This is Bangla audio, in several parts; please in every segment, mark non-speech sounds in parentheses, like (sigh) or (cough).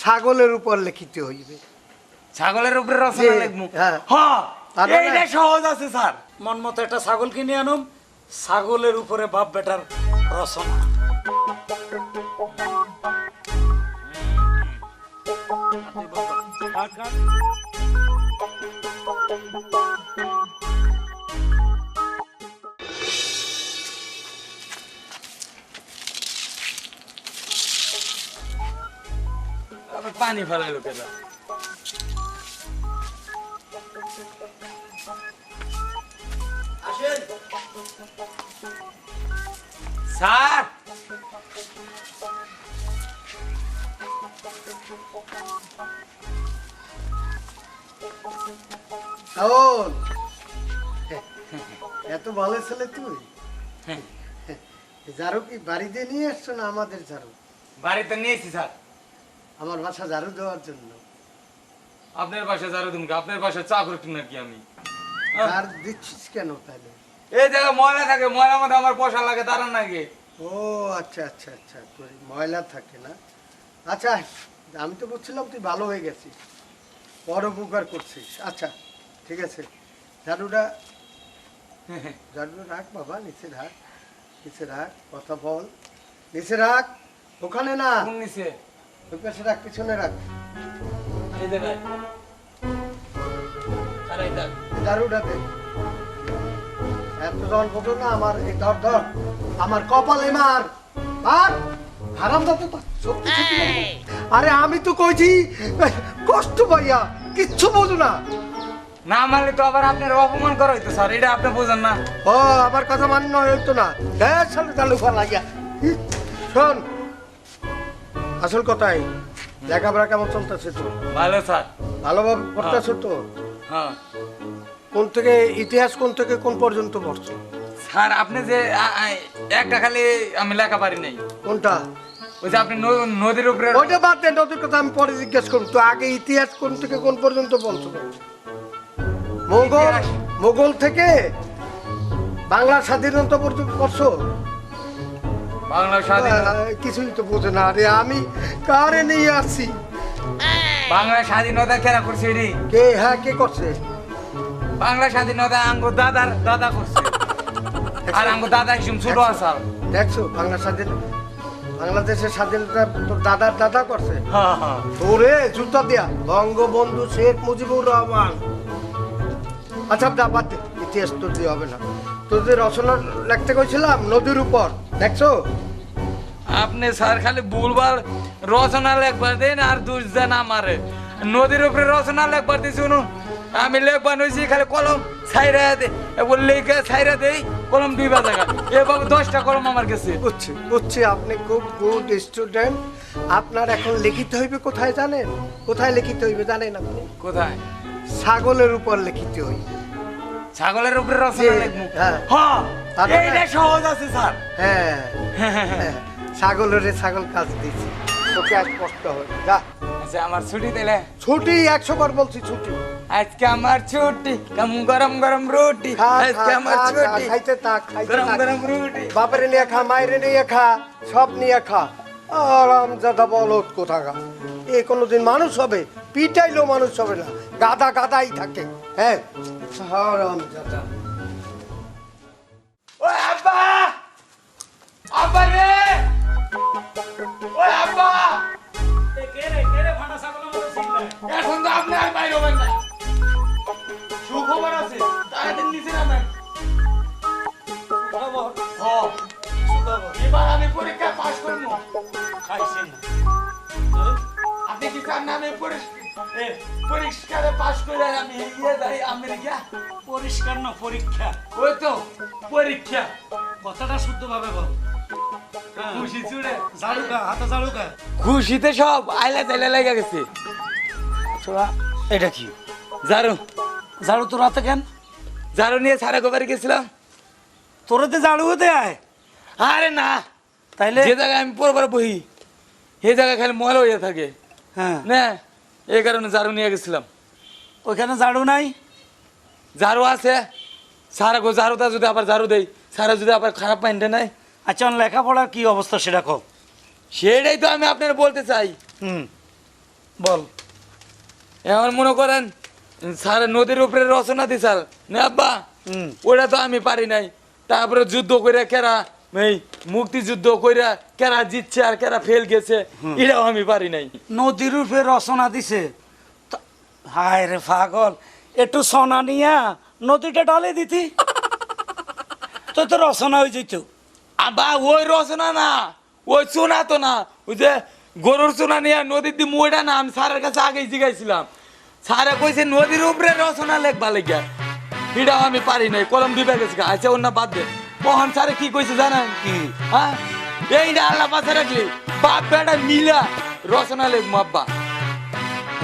ছাগলের উপর লিখিত হইবে। ছাগলের উপরে রচনা লিখব? হ্যাঁ। এইটা সহজ আছে স্যার। মন মতো একটা ছাগল কিনে আনুম। ছাগলের উপরে বাপ বেটার রচনা। পানি ফেলাই লোকেরা স্যার! শাওন! এত ভালো ছেলে তুই? ঝাড়ু কি বাড়িতে নিয়ে আসছো না আমাদের ঝাড়ু? বাড়িতে নিয়েছি স্যার। আমার বাসা ঝাড়ু দেওয়ার জন্য। আপনার বাসায় যারো দিন আপনার বাসায় চা করছি নাকি আমি? আর দিচ্ছিস কেন তাহলে? এই জায়গায় ময়লা থাকে ময়লা মধ্যে আমার পয়সা লাগে তার নাকি ও আচ্ছা আচ্ছা আচ্ছা তোর ময়লা থাকে না। আচ্ছা আমি তো বলছিলাম তুই ভালো হয়ে গেছিস। বড় উপকার করছিস। আচ্ছা ঠিক আছে। ঝাড়ুটা ঝাড়ুটা রাখ বাবা নিচে রাখ নিচে রাখ কথা বল। নিচে রাখ ওখানে না। নিচে? ওই পাশে রাখ পিছনে রাখ। এই জায়গায় স্যার এই দেখ। ঝাড়ুটা দে এত জল না আমার এই ধর ধর। আমার কপালে মার। মার। হারাম দাও সত্যি সত্যি আরে আমি তো কইছি কষ্ট পাইয়া কিচ্ছু বোঝো না। না মানলে তো আবার আপনার অপমান করা হইতো স্যার। এটা আপনি বুঝেন না। ও আমার কথা মান্য হইতো না। দেড় সালে চালু লাগিয়া। শোন। আসল কথাই লেখাপড়া কেমন চলতেছে তো? ভালো স্যার। ভালোভাবে পড়তেছো তো? হ্যাঁ। কোন থেকে ইতিহাস কোন থেকে কোন পর্যন্ত পড়ছো? স্যার আপনি যে একটা খালি আমি লেখা পারি নাই। কোনটা? ওই যে আপনি নদীর উপরে ওইটা বাদ দেন নদীর কথা আমি পরে জিজ্ঞেস করব। তো আগে ইতিহাস কোন থেকে কোন পর্যন্ত বলছো মোগল মোগল থেকে বাংলা স্বাধীনতা পর্যন্ত করছ বাংলা স্বাধীনতা। কিছুই তো বোঝে না আরে আমি কারে নিয়ে আসছি? বাংলা স্বাধীনতা কেনা করছে এটি কে হ্যাঁ কে করছে? বাংলা স্বাধীনতা আঙ্গো দাদার দাদা করছে। আর আঙ্গো দাদা একদম ছোট আসাল। দেখছ? বাংলা স্বাধীন বাংলাদেশের স্বাধীনতা তোর দাদার দাদা করছে। ওরে জুতা দিয়া। বঙ্গবন্ধু শেখ মুজিবুর রহমান। আচ্ছা বাদ ইতিহাস তোর দিয়ে হবে না। তোদের রচনা লিখতে কইছিলাম নদীর উপর। দেখছ? আপনি স্যার খালি ভুলবার রচনা লেখবার দেন আর দুষ দেন আমারে নদীর উপরে রচনা লেখবার দিছি শুনুন আমি লেখবার নইছি খালি কলম ছাইরা দে লেখে ছাইরা দেই কলম দুই বাজা এবার দশটা কলম আমার কাছে। বুঝছি বুঝছি আপনি খুব গুড স্টুডেন্ট আপনার এখন লিখিতে হইবে কোথায় জানেন? কোথায় লিখিতে হইবে জানেন আপনি? কোথায়? ছাগলের উপর লিখিত হইবে। ছাগলের উপরে রচনা লিখব? হ্যাঁ। হ্যাঁ এইটা সহজ আছে স্যার। হ্যাঁ। হ্যাঁ, ছাগলের ছাগল কাজ দিছি তোকে আজ কষ্ট হবে। যা। আচ্ছা আমার ছুটি দিলে? ছুটি একশো বার বলছি ছুটি। আজকে আমার ছুটি কাম গরম গরম রুটি। আজকে আমার খা, খা, ছুটি। খাইতে থাক, গরম গরম রুটি। বাপরে নিয়ে খা মায়ের নিয়ে খা সব নিয়ে খা। আরাম দাদা বলত কোথাকা এ কোনোদিন মানুষ হবে পিটাইলেও মানুষ হবে না। গাদা গাদাই থাকে। হ্যাঁ? আরাম আব্বা! আব্বা রে! ওই আব্বা! এখন তো আপনি আর বাইরে হবেন না। সুখবর আছে তাড়াতাড়ি নিচে নামেন এবার আমি পরীক্ষা পাস করব। আপনি কি চান না আমি পরিষ্কারে পাস করে আমি এগিয়ে যাই আমেরিকা। পরিষ্কার না পরীক্ষা। ওই তো পরীক্ষা। কথাটা শুদ্ধ ভাবে বল। হ্যাঁ। খুশি চুড়ে। জাড়ুকা হাতে জাড়ুকা খুশিতে সব আইলা তাইলা লেগে গেছে। এটা কি? জারু ঝাড়ু তোর হাতে কেন? জারু নিয়ে সারা গোবার গেছিলাম। তোরে তো ঝাড়ু হতে আয়? আরে না। তাইলে? যে জায়গায় আমি পরবার বহি সেই জায়গায় খালি ময়লা হয়ে থাকে। হ্যাঁ। না এই কারণে জারু নিয়ে গেছিলাম। ওইখানে ঝাড়ু নাই? ঝাড়ু আছে। সারা গো ঝাড়ুটা যদি আবার ঝাড়ু দেই সারা যদি আবার খারাপ মাইন্ডে নাই আচ্ছা লেখাপড়ার কি অবস্থা সেটা কও। সেটাই তো আমি আপনার বলতে চাই। হুম বল। এখন মনে করেন স্যার নদীর উপরে রচনা দি স্যার। না আব্বা হুম। ওটা তো আমি পারি নাই। তারপরে যুদ্ধ করে কেরা এই মুক্তিযুদ্ধ কইরা কেরা জিতছে আর কেরা ফেল গেছে এটাও আমি পারি নাই। নদীর উপরে রচনা দিছে। হায় রে পাগল একটু সোনা নিয়া নদীটা ডালে দিতি। (laughs) তো তো রচনা হয়ে যেত আবা ওই রচনা না ওই চুনা তো না। ওই যে গরুর চুনা নিয়ে নদীর দি মুইটা না আমি স্যারের কাছে আগেই জিগাইছিলাম। স্যারে কইছে নদীর উপরে রচনা লেখবা লেগে এটাও আমি পারি নাই কলম দিবে গেছে আচ্ছা অন্য বাদ দে। মোহন স্যারে কি কইছে জানেন? কি? হ্যাঁ? এইটা আল্লাহ পাশে রাখলি বাপ বেটা মিলা রচনা লেখবো আব্বা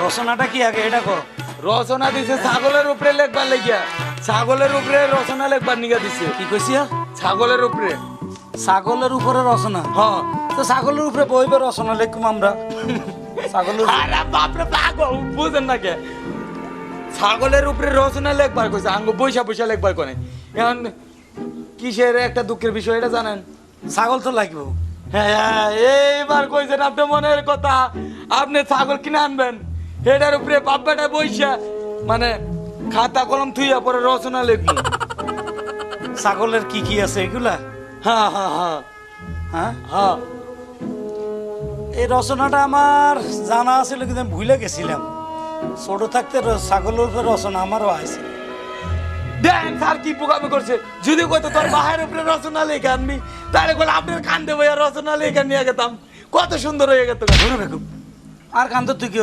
রচনাটা কি আগে এটা কর। রচনা দিছে ছাগলের উপরে লেখবার লেগিয়া। ছাগলের উপরে রচনা লেখবার নিগা দিছে। কি কইছিয়া? ছাগলের উপরে। ছাগলের উপরে রচনা? হ্যাঁ তো ছাগলের উপরে বইবে রচনা লিখুম আমরা। ছাগলের আরে বাপরে পাগল বুঝেন না কে? ছাগলের উপরে রচনা লেখবার কইছে আঙ্গ বৈশা বৈশা লেখবার কোনে। এখন কিসের একটা দুঃখের বিষয় এটা জানেন? ছাগল তো লাগবে। হ্যাঁ হ্যাঁ, এইবার কইছেন আপনি মনের কথা। আপনি ছাগল কিনে আনবেন। এটার উপরে বাপ্পাটা বইসা মানে খাতা কলম থুইয়া পরে রচনা লিখব। ছাগলের কি কি আছে এগুলা? হ্যাঁ হ্যাঁ হ্যাঁ। হ্যাঁ? হ্যাঁ। এই রচনাটা আমার জানা আছিল কিন্তু আমি ভুলে গেছিলাম। ছোট থাকতে ছাগলের উপরে রচনা আমারও আছে। স্যার কি বোকামি করছে? যদি কইতো তোর বাহের উপরে রচনা লেখা আনবি তাহলে বলে আপনার কান দেবো রচনা লেখা নিয়ে গেতাম। কত সুন্দর হয়ে গেত আর কান্দ তুই কি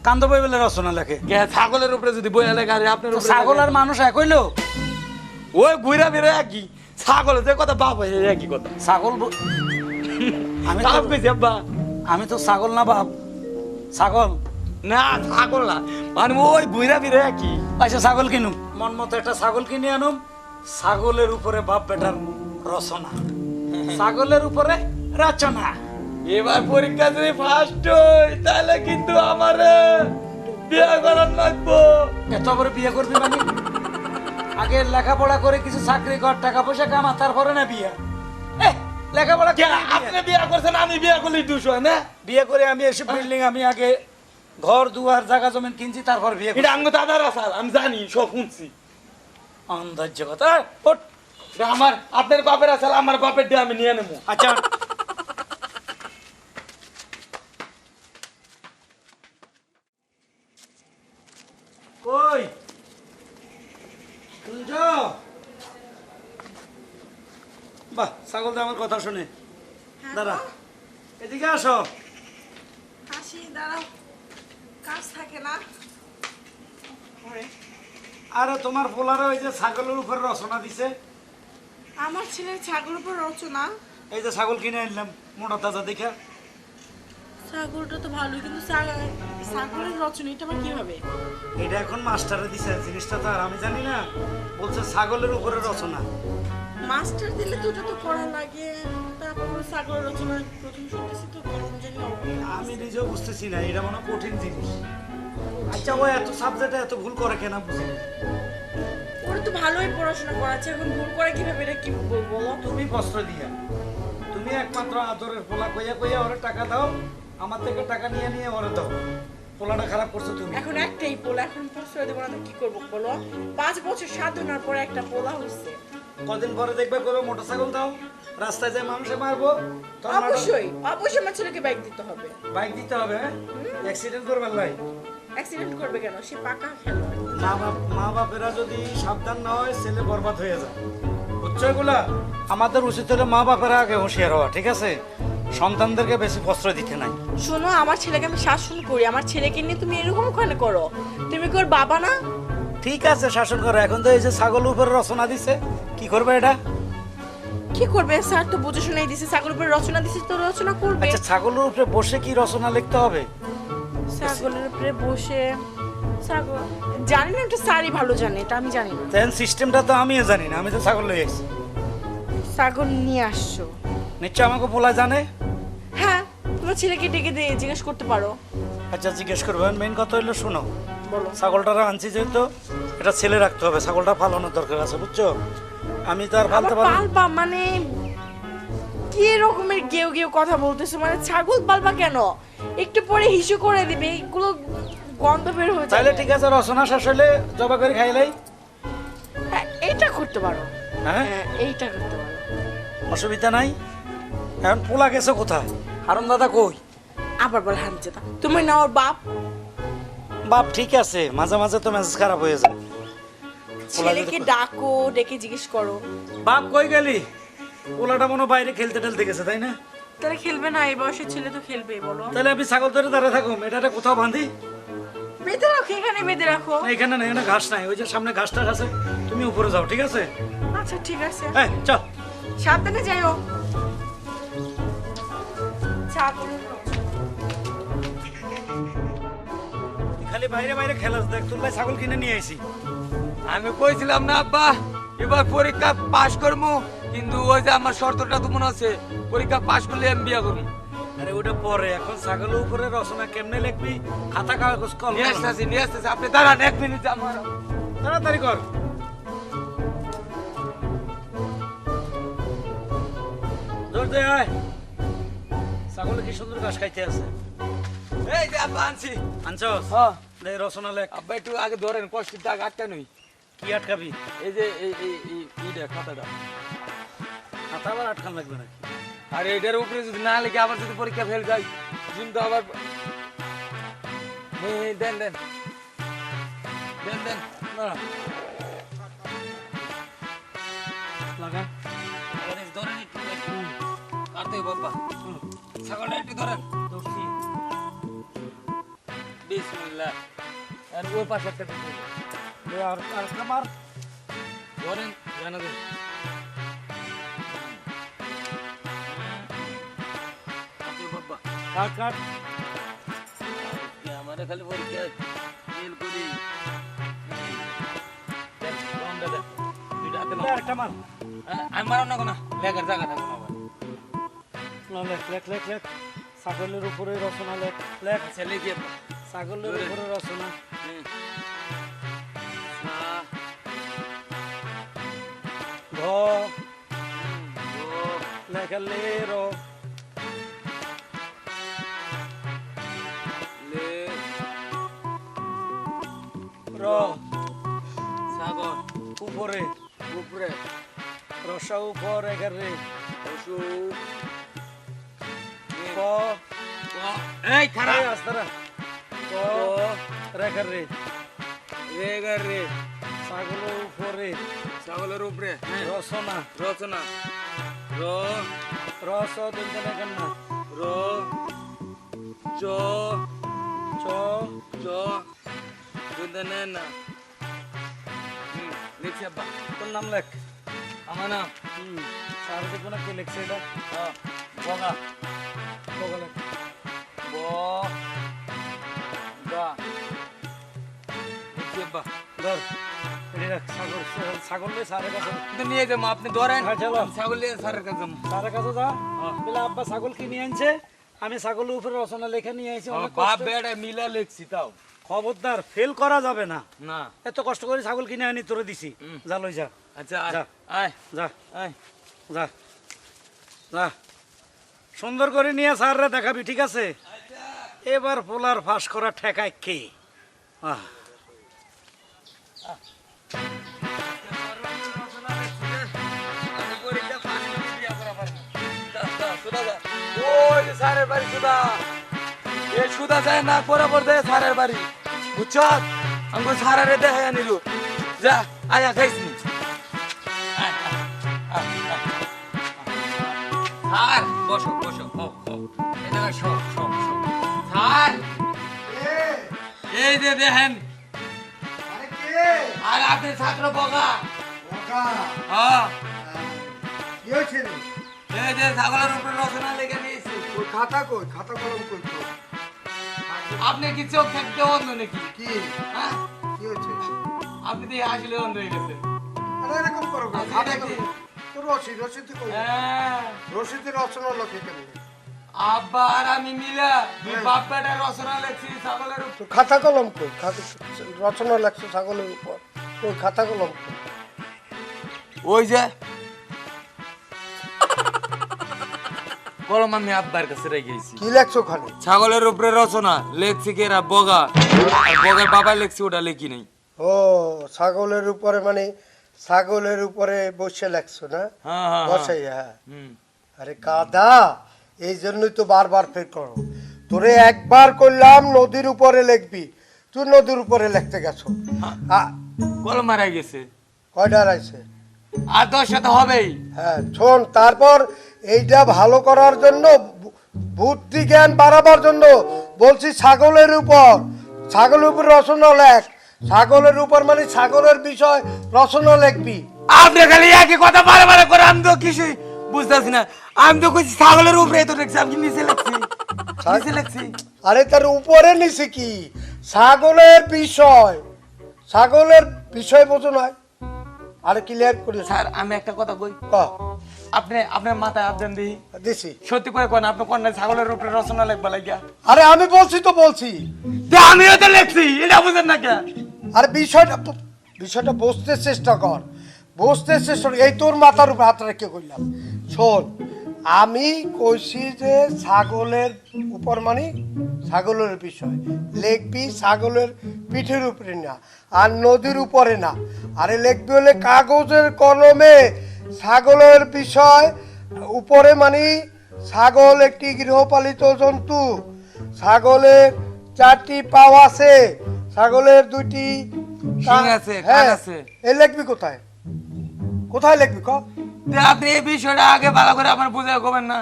কান্দ বই বলে রচনা লেখে। কে ছাগলের উপরে যদি বইয়া লেখা আপনার ছাগল আর মানুষ এক হইল ওই ঘুরা ফিরে একই। ছাগল যে কথা বাপ হয়ে একই কথা। ছাগল আমি তো আমি তো ছাগল না বাপ। ছাগল। না ছাগল না। মানে ওই ঘুরা ফিরে একই। আচ্ছা ছাগল কিনুম মন মতো একটা ছাগল কিনে আনুম। ছাগলের উপরে বাপ বেটার রচনা। ছাগলের উপরে রচনা। এবার পরীক্ষা যদি ফার্স্ট হই তাহলে কিন্তু আমার বিয়ে করার লাগবো। এত বড় বিয়ে করবি মানে? আগে লেখাপড়া করে কিছু চাকরি কর টাকা পয়সা কামা তারপরে না বিয়ে। লেখাপড়া কে আপনি বিয়ে করছেন আমি বিয়ে করলে দুশো না? বিয়ে করে আমি এসব বিল্ডিং আমি আগে ঘর দুয়ার জায়গা জমিন কিনছি তারপর বিয়ে এটা আঙ্গ দাদার আসাল আমি জানি সব শুনছি। অন্ধর্য কথা আমার আপনার বাপের আসাল আমার বাপের দিয়ে আমি নিয়ে নেব। আচ্ছা। কই? শুনছ? বাহ ছাগল আমার কথা শুনে। দাঁড়া। এদিকে আসো। হাসি দাঁড়াও। কাজ থাকে না। ঘরে। আরে তোমার পোলারে ওই যে ছাগলের উপর রচনা দিছে। আমার ছেলের ছাগল উপর রচনা? এই যে ছাগল কিনে আনলাম মোটা তাজা দেখা। ছাগলটা তো ভালো কিন্তু ছাগ- ছাগলের রচনা এটা আবার কি হবে এটা এখন মাস্টারে দিছে জিনিসটা তো আর আমি জানি না। বলছে ছাগলের উপরে রচনা। মাস্টার দিলে দুটো তো পড়া লাগে। আমি নিজেও বুঝতেছি না এটা মনে কঠিন জিনিস। আচ্ছা ও এত সাবজেক্টে এত ভুল করে কেন বুঝি। ওরা তো ভালোই পড়াশোনা করাচ্ছে এখন ভুল করে কীভাবে এটা কি বলব বলো? তুমি কষ্ট দিয়া। তুমি একমাত্র আদরের পোলা কইয়া কইয়া ওরে টাকা দাও আমার থেকে টাকা নিয়ে নিয়ে ওরে দাও। পোলাটা খারাপ করছ তুমি। এখন একটাই পোলা এখন প্রশ্রয় দেবো না কি করব বলো? পাঁচ বছর সাধনার পরে একটা পোলা হচ্ছে কদিন পরে দেখবে কবে মোটর সাইকেল দাও। রাস্তায় যায় মানুষে মারবো অবশ্যই অবশ্যই আমার ছেলেকে বাইক দিতে হবে। বাইক দিতে হবে অ্যাক্সিডেন্ট করবার লাই? অ্যাক্সিডেন্ট করবে কেন? সে পাকা খেলোয়াড়। মা বাপ মা বাপেরা যদি সাবধান না হয় ছেলে বরবাদ হয়ে যায়। বুঝছ এগুলা? আমাদের উচিত হলে মা বাপেরা আগে হুঁশিয়ার হওয়া ঠিক আছে? সন্তানদেরকে বেশি প্রশ্রয় দিতে নাই। শোনো আমার ছেলেকে আমি শাসন করি। আমার ছেলেকে নিয়ে তুমি এরকম ওখানে করো? তুমি কি ওর বাবা না? ঠিক আছে শাসন করো। এখন তো এই যে ছাগল উপরে রচনা দিছে কি করবে এটা? কি করবে? স্যার তো বুঝে শুনেই দিছে ছাগলের উপরে রচনা দিছে তো রচনা করবে। আচ্ছা ছাগলের উপরে বসে কি রচনা লিখতে হবে? ছাগলের উপরে বসে ছাগল জানি না এটা স্যারই ভালো জানে এটা আমি জানি না। তেন সিস্টেমটা তো আমিও জানি না আমি তো ছাগল লই আসছি ছাগল নিয়ে আসছো? নিশ্চয় আমাকে বলা জানে? হ্যাঁ তোমার ছেলেকে ডেকে দিয়ে জিজ্ঞেস করতে পারো। আচ্ছা জিজ্ঞেস করবেন মেন কথা হলো শোনো। বলো। ছাগলটা আনছি যেহেতু এটা ছেলে রাখতে হবে ছাগলটা পালানোর দরকার আছে বুঝছ? আমি তো আর পালতে পারব পালবা মানে? কি রকমের গেউ গেউ কথা বলতেছো? মানে ছাগল পালবা কেন? একটু পরে হিসু করে দিবে এগুলো গন্ধ বের হয়ে তাহলে ঠিক আছে রচনা শেষ হলে জবা করে খাইলাই হ্যাঁ, এইটা করতে পারো। হ্যাঁ? হ্যাঁ এইটা করতে পারো। অসুবিধা নাই। এখন পোলা গেছে কোথায়? হারুন দাদা কই? আবার বল তা তুমি না ওর বাপ। বাপ ঠিক আছে মাঝে মাঝে তো মেজাজ খারাপ হয়ে যায়। ছেলেকে ডাকো ডেকে জিজ্ঞেস করো। বাপ কই গেলি? পোলাটা মনে বাইরে খেলতে টেলতে গেছে তাই না? তাহলে খেলবে না এই বয়সের ছেলে তো খেলবে বলো। তাহলে আমি ছাগল ধরে দাঁড়িয়ে থাকুম এটা কোথাও বাঁধি? বেঁধে রাখো এখানে বেঁধে রাখো। এখানে না এখানে ঘাস নাই ওই যে সামনে ঘাসটা আছে তুমি উপরে যাও ঠিক আছে? আচ্ছা ঠিক আছে। হ্যাঁ চল। সাবধানে যাইও। খালি বাইরে বাইরে খেলাস দেখ তোর ভাই ছাগল কিনে নিয়ে আইছি আমি কইছিলাম না আব্বা এবার পরীক্ষা পাশ করব কিন্তু ওই যে আমার শর্তটা তো মনে আছে পরীক্ষা পাশ করলে আমি বিয়া করব আরে ওটা পরে এখন ছাগলের উপরে রচনা কেমনে লিখবি? খাতা কাগজ কল নিয়ে আসতেছি নিয়ে আসতেছি আপনি দাঁড়ান এক মিনিট আমার। তাড়াতাড়ি কর। জোর দে আয়। ছাগলে কি সুন্দর ঘাস খাইতে আছে। এই যে আব্বা আনছি। আনছস? হ্যাঁ। রচনা লেখ। আব্বা একটু আগে ধরেন কষ্ট টাক আটকা নই কি আটকাবি এই যে এই এই এই এইটা খাতাটা। খাতা আবার আটকান লাগবে নাকি? আর এটার উপরে যদি না লিখে আবার যদি পরীক্ষা ফেল যায় কিন্তু আবার দেন দেন। দেন দেন না লাগা। ধরেন একটু কাটতে বাবা ছাগলটা একটু ধরেন। বিসমিল্লাহ। আর ওই পাশে একটা কাট আমাদের খালি পরীক্ষা করি আমি মারো না কোনো লেখার জায়গা থাকব না না লেখ লেখ লেখ লেখ ছাগলের উপরে রচনা লেখ লেখ লিখে ছাগলের উপরে রচনা লে র লে, র সাগর, উপরে উপরে, রসা উপর এগারে পশু, লে, ক ক, এই খারাপ আস্তারা ক রেখা রে রে গা রে। ছাগলের উপরে। ছাগলের উপরে? হ্যাঁ, রচনা। রচনা। র। রস দুলতে লেখেন না। র। চ। চ। চ। দুধ না। লিখছি আব্বা। তোর নাম লেখ। আমার নাম? হুম স্যার দেখব না কে লিখছে এটা? বগা। বগা লেখ। ব। গা। লিখছি আব্বা। ধর এটি রাখ ছাগল স্যারের কাছে নিয়ে যাব আপনি ধরেন হ্যাঁ, ছাগল নিয়ে স্যারের কাছে স্যারের কাছে যা। হ্যাঁ। বলে আব্বা ছাগল কিনে আনছে। আমি ছাগলের উপরে রচনা লেখা নিয়ে বাপ বেড়া মিলা লিখছি তাও। খবরদার ফেল করা যাবে না। না। এত কষ্ট করে ছাগল কিনে আনি তোরে দিছি। যা লই যা। আচ্ছা যা। আয়। যা। আয়। যা। যা। সুন্দর করে নিয়ে স্যাররা দেখাবি ঠিক আছে? এবার পোলার ফাঁস করা ঠেকায় কে? আহ। বাড়ি এ যায় না বরাবর দেয় বাড়ি। বুঝছ? আমাকে দেখাই আনিল। যা আয়া। স্যার বসো বসো। স্যার! এই যে দেখেন আরে আপনি বগা। বকা হ্যাঁ। কি হয়েছে এই যে ছাগলের উপরে রচনা লেগে নিয়েছি তোর খাতা কই? খাতা কলম কই আপনি কি চোখ থাকতে অন্ধ নাকি? কি? হ্যাঁ? কি হয়েছে? আপনি আসলে অন্ধ হয়ে গেছেন। আরে এরকম করো খাতা কলম। তোর রসিদ রসিদ কই? রসিদের রচনা লোকে কেন? আব্বা আর আমি মিলা দুই হ্যাঁ। বাপ বেটা রচনা লেখছি ছাগলের উপর। খাতা কলম কই রচনা ছাগলের উপর? ওই খাতা কলম ওই যে। কলম আমি আব্বার কাছে রেখে গেছি কি লেখছো ওখানে? ছাগলের উপরে রচনা লেখছি কেরা বগা? আর বগার বাবা লেখছি ওটা লেখি নাই। ও ছাগলের উপরে মানে ছাগলের উপরে বসে লেখছো না? হ্যাঁ হ্যাঁ বসে হ্যাঁ। হ্যাঁ আরে কাদা! এই জন্যই তো বারবার ফের করো। তোরে একবার করলাম নদীর উপরে লিখবি। তুই নদীর উপরে লিখতে গেছো। আ- কলম মারা গেছে। কয়টা আছে আর দশ সাথে হবেই। হ্যাঁ শোন তারপর এইটা ভালো করার জন্য বুদ্ধি জ্ঞান বাড়াবার জন্য বলছি ছাগলের উপর। ছাগলের উপর রচনা লেখ। ছাগলের উপর মানে ছাগলের বিষয় রচনা লিখবি। আপনি খালি একই কথা বারে বারে করে আমি তো কিছুই বুঝতেছি না। আমি তো কইছি ছাগলের উপরে তো দেখছি আমি নিচে লেখছি নিচে লেখছি আরে তার উপরে নিছে কি? ছাগলের বিষয়। ছাগলের বিষয় বোঝো নয় আরে ক্লিয়ার করি স্যার আমি একটা কথা কই। ক? আপনি আপনার মাথায় আবদান দিই দিছি। সত্যি করে কোন আপনি কোন ছাগলের উপরে রচনা লেখবা লাগিয়া। আরে আমি বলছি তো বলছি। যে আমিও তো লেখছি এটা বুঝেন না কে আরে বিষয়টা বিষয়টা বুঝতে চেষ্টা কর। বসতে চেষ্টা কর। এই তোর মাথার উপর হাত রেখে কইলাম। শোন আমি কইছি যে ছাগলের উপর মানে ছাগলের বিষয় লিখবি ছাগলের পিঠের উপরে না আর নদীর উপরে না। আরে লিখবি হলে কাগজের কলমে ছাগলের বিষয় উপরে মানে ছাগল একটি গৃহপালিত জন্তু ছাগলের চারটি পাও আছে ছাগলের দুইটি আছে, হ্যাঁ আছে। এই লিখবি কোথায়? কোথায় লিখবি ক? তে আপনি এই বিষয়টা আগে ভালো করে আমার বুঝে করবেন না।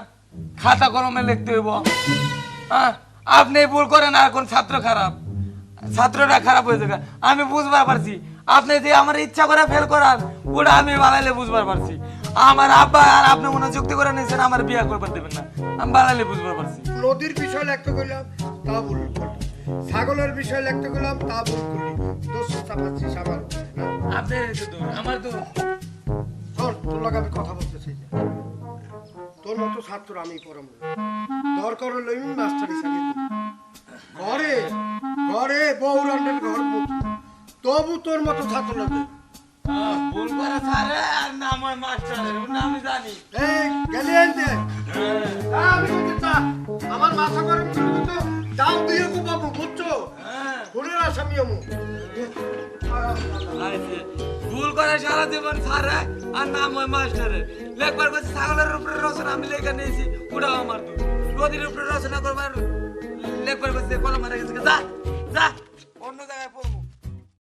খাতা কলমে লিখতে হইব। হ্যাঁ আপনি ভুল করেন আর কোন ছাত্র খারাপ। ছাত্রটা খারাপ হয়ে যাবে। আমি বুঝবার পারছি। আপনি যে আমার ইচ্ছা করে ফেল করার ওটা আমি বানাইলে বুঝবার পারছি। আমার আব্বা আর আপনি মনে যুক্তি করে নিয়েছেন আমার বিয়ে করবার দেবেন না। আমি বানাইলে বুঝবার পারছি। নদীর বিষয় লিখতে গেলাম তা ভুল ছাগলের বিষয় লিখতে গেলাম তা ভুল করলি দোষ আমার আপনি আমার তো শোন তোর লগে আমি কথা বলতেছি যে। তোর মতো ছাত্র আমি পড়াম না। দরকার হলে আমি মাস্টারি করব। ঘরে ঘরে বৌরান্ডের ঘর মতো তবু তোর মতো ছাত্র লাগে আহ, ভুল আর না আমার মাস্টারের আমি জানি এই গেলি আনতে আমি আমার মাথা গরম করে দিত দাও দিয়ে বাবু বুঝছ ঘুরে আসামি আমু। ভুল করে সারা জীবন সারা, আর নাম হয় মাস্টারের। লেখবার কাছে ছাগলের উপরে রচনা, আমি লেখা নিয়েছি ওটাও আমার দোষ নদীর উপরে রচনা করবার, লেখবার কাছে কলম মারা গেছে। যা যা।